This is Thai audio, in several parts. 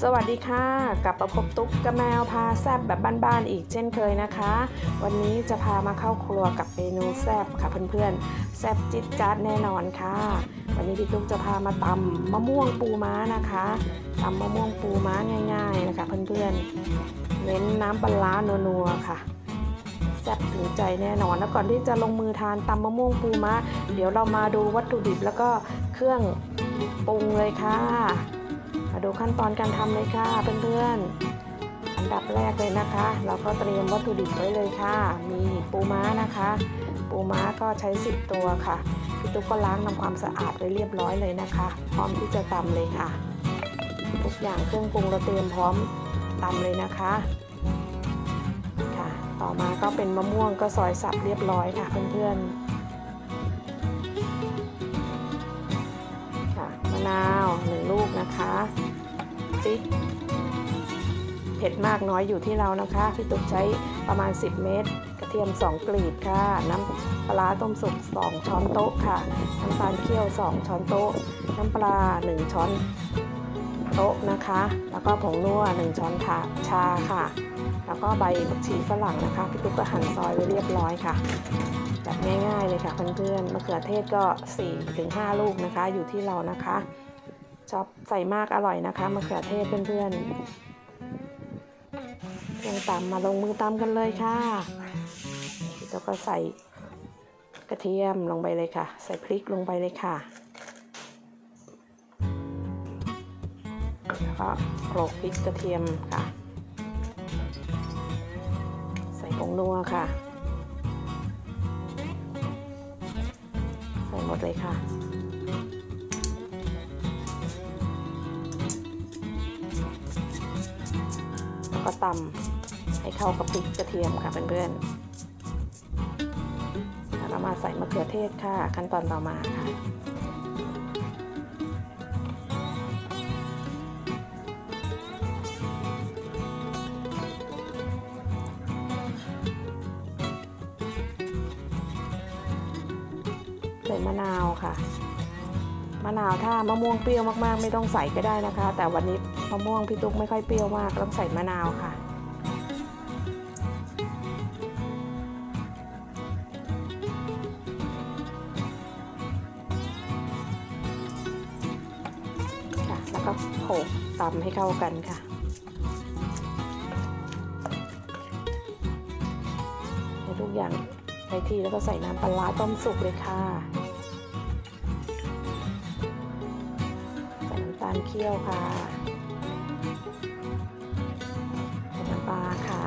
สวัสดีค่ะ กลับมาพบตุ๊กกระแมวพาแซบแบบบ้านๆอีกเช่นเคยนะคะ วันนี้จะพามาเข้าครัวกับเมนูแซบค่ะเพื่อนๆแซบจิ๊ดจ๊าดแน่นอนค่ะ วันนี้พี่ตุ๊กจะพามาตำมะม่วงปูม้านะคะตำมะม่วงปูม้าง่าย ๆ นะคะเพื่อนๆเน้นน้ำปลาร้านัวๆค่ะแซ่บถึงใจแน่นอนแล้วก่อนที่จะลงมือทานตำมะม่วงปูม้าเดี๋ยวเรามาดูวัตถุดิบแล้วก็เครื่องปรุงเลยค่ะ ดูขั้นตอนการทำเลยค่ะเพื่อนๆ อันดับแรกเลยนะคะ เราก็เตรียมวัตถุดิบไว้เลยค่ะ มีปูม้านะคะ ปูม้าก็ใช้ 10 ตัวค่ะพี่ตุ๊กก็ล้างทำความสะอาดไว้เรียบร้อยเลยนะคะ พร้อมที่จะตำเลยค่ะ ทุกอย่างเครื่องปรุงเราเตรียมพร้อมตำเลยนะคะค่ะ ต่อมาก็เป็นมะม่วงก็ซอยสับเรียบร้อยค่ะเพื่อนๆค่ะมะนาว หนึ่งลูกนะคะพริกเผ็ดมากน้อยอยู่ที่เรานะคะพี่ตุ๊กใช้ประมาณ 10 เม็ดกระเทียม 2 กลีบค่ะ น้ำปลาต้มสุก 2 ช้อนโต๊ะค่ะ น้ำตาลเคี่ยว 2 ช้อนโต๊ะ น้ำปลา 1 ช้อนโต๊ะนะคะ แล้วก็ผงนัว 1 ช้อนถาชาค่ะ แล้วก็ใบผักชีฝรั่งนะคะพี่ตุ๊กก็หั่นซอยไว้เรียบร้อยค่ะแบบง่ายๆเลยค่ะเพื่อนๆมะเขือเทศก็ 4-5 ลูกนะคะอยู่ที่เรานะคะ ชอบใส่มากอร่อยนะคะมะเขือเทศเพื่อนๆเครื่องตำมาลงมือตำกันเลยค่ะแล้วก็ใส่กระเทียมลงไปเลยค่ะ ใส่พริกลงไปเลยค่ะแล้วก็โขลกพริกกระเทียมค่ะ ใส่ผงนัวค่ะ ใส่หมดเลยค่ะ ตำให้เข้ากับพริกกระเทียมค่ะเพื่อนๆแล้วมาใส่มะเขือเทศค่ะ ขั้นตอนต่อมาค่ะใส่มะนาวค่ะมะนาวถ้ามะม่วงเปรี้ยวมากๆ ไม่ต้องใส่ก็ได้นะคะ แต่วันนี้มะม่วงพี่ตุ๊กไม่ค่อยเปรี้ยวมากต้องใส่มะนาวค่ะ ก็โขลกตำให้เข้ากันค่ะให้ทุกอย่างในที่แล้วก็ใส่น้ำปลาร้าต้มสุกเลยค่ะใส่น้ำตาลเคี่ยวค่ะใส่น้ำปลาค่ะ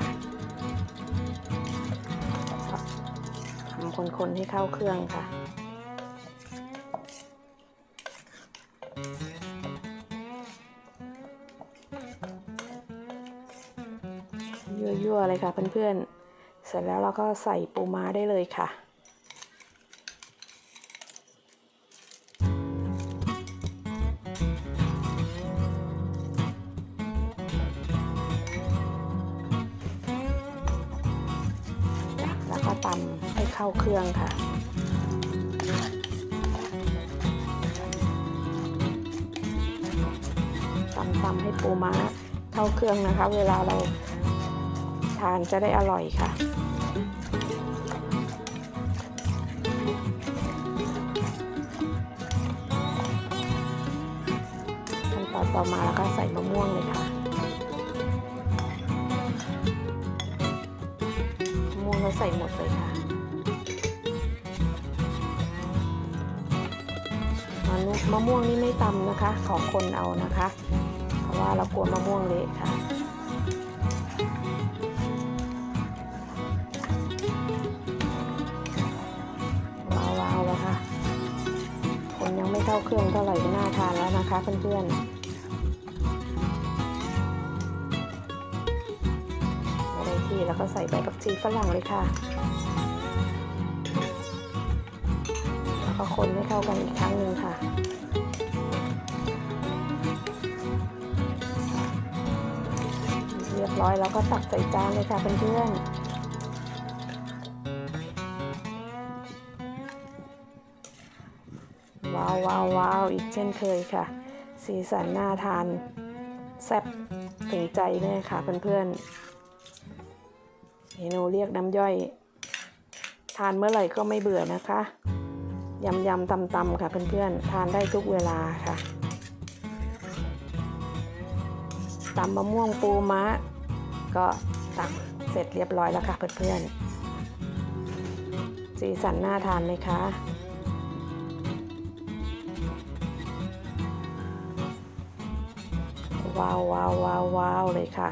ทำคนๆให้เข้าเครื่องค่ะ ยั่วๆเลยค่ะเพื่อนๆ เสร็จแล้วเราก็ใส่ปูม้าได้เลยค่ะแล้วก็ตำให้เข้าเครื่องค่ะตำตำให้ปูม้าเข้าเครื่องนะคะ เวลาเรา ทานจะได้อร่อยค่ะ ขั้นตอนต่อมาแล้วก็ใส่มะม่วงเลยค่ะมะม่วงเราใส่หมดเลยค่ะมะม่วงนี่ไม่ตำนะคะ ขอคนเอานะคะ เพราะว่าเรากลัวมะม่วงเละค่ะาเครื่องเท่าไหร่ก็น่าทานแล้วนะคะเพื่อนๆมาได้ที่แล้วก็ใส่ใบผักชีฝรั่งเลยค่ะ แล้วก็คนให้เข้ากันอีกครั้งหนึ่งค่ะเรียบร้อยแล้วก็ตักใส่จานเลยค่ะเพื่อนๆาวว้าวว้าวอีกเช่นเคยค่ะ สีสันน่าทานแซ่บถึงใจแน่ค่ะเพื่อนๆเมนูเรียกน้ำย่อย ทานเมื่อไหร่ก็ไม่เบื่อนะคะยำยำตำตำค่ะเพื่อนๆ ทานได้ทุกเวลาค่ะตำมะม่วงปูม้าก็ตักเสร็จเรียบร้อยแล้วค่ะเพื่อนๆสีสันน่าทานไหมคะ ว้าวว้าวว้าวว้าวเลยค่ะ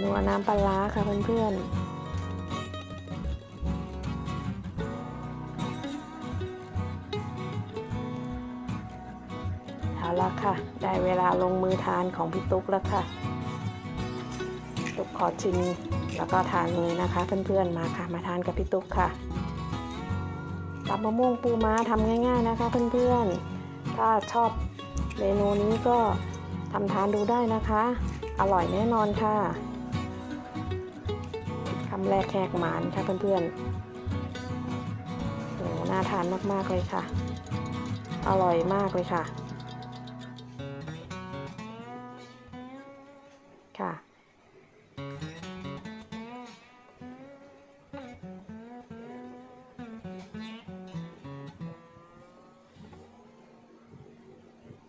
นัวน้ำปลาร้าค่ะเพื่อนๆ ละค่ะ ได้เวลาลงมือทานของพี่ตุ๊กแล้วค่ะ ตุ๊กขอชิมแล้วก็ทานเลยนะคะ เพื่อนๆมาค่ะ มาทานกับพี่ตุ๊กค่ะตับมะม่วงปูม้าทำง่าย ๆนะคะ เพื่อนๆ ถ้าชอบเมนูนี้ก็ทำทานดูได้นะคะ อร่อยแน่นอนค่ะคำแรกแขกหมานค่ะเพื่อนๆโอ้น่าทานมากๆเลยค่ะ อร่อยมากเลยค่ะ ค่ะ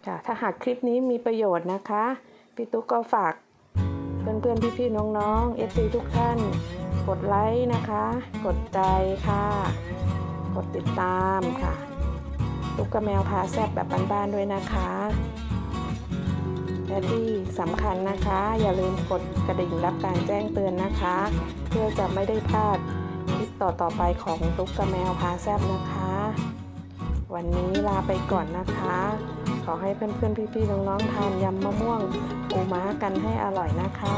ค่ะ ถ้าหากคลิปนี้มีประโยชน์นะคะ พี่ตุ๊กก็ฝากเพื่อนๆ พี่ๆ น้องๆ FC ทุกท่าน กดไลค์นะคะ กดใจค่ะ กดติดตามค่ะ ตุ๊กกระแมวพาแซบแบบบ้านๆด้วยนะคะและที่ สำคัญนะคะ อย่าลืมกดกระดิ่งรับการแจ้งเตือนนะคะ เพื่อจะไม่ได้พลาดคลิปต่อๆไปของตุ๊กกระแมวพาแซบนะคะ วันนี้ลาไปก่อนนะคะ ขอให้เพื่อนๆพี่ๆน้องๆทานยำมะม่วงอูม้ากันให้อร่อยนะคะ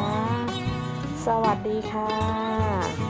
สวัสดีค่ะ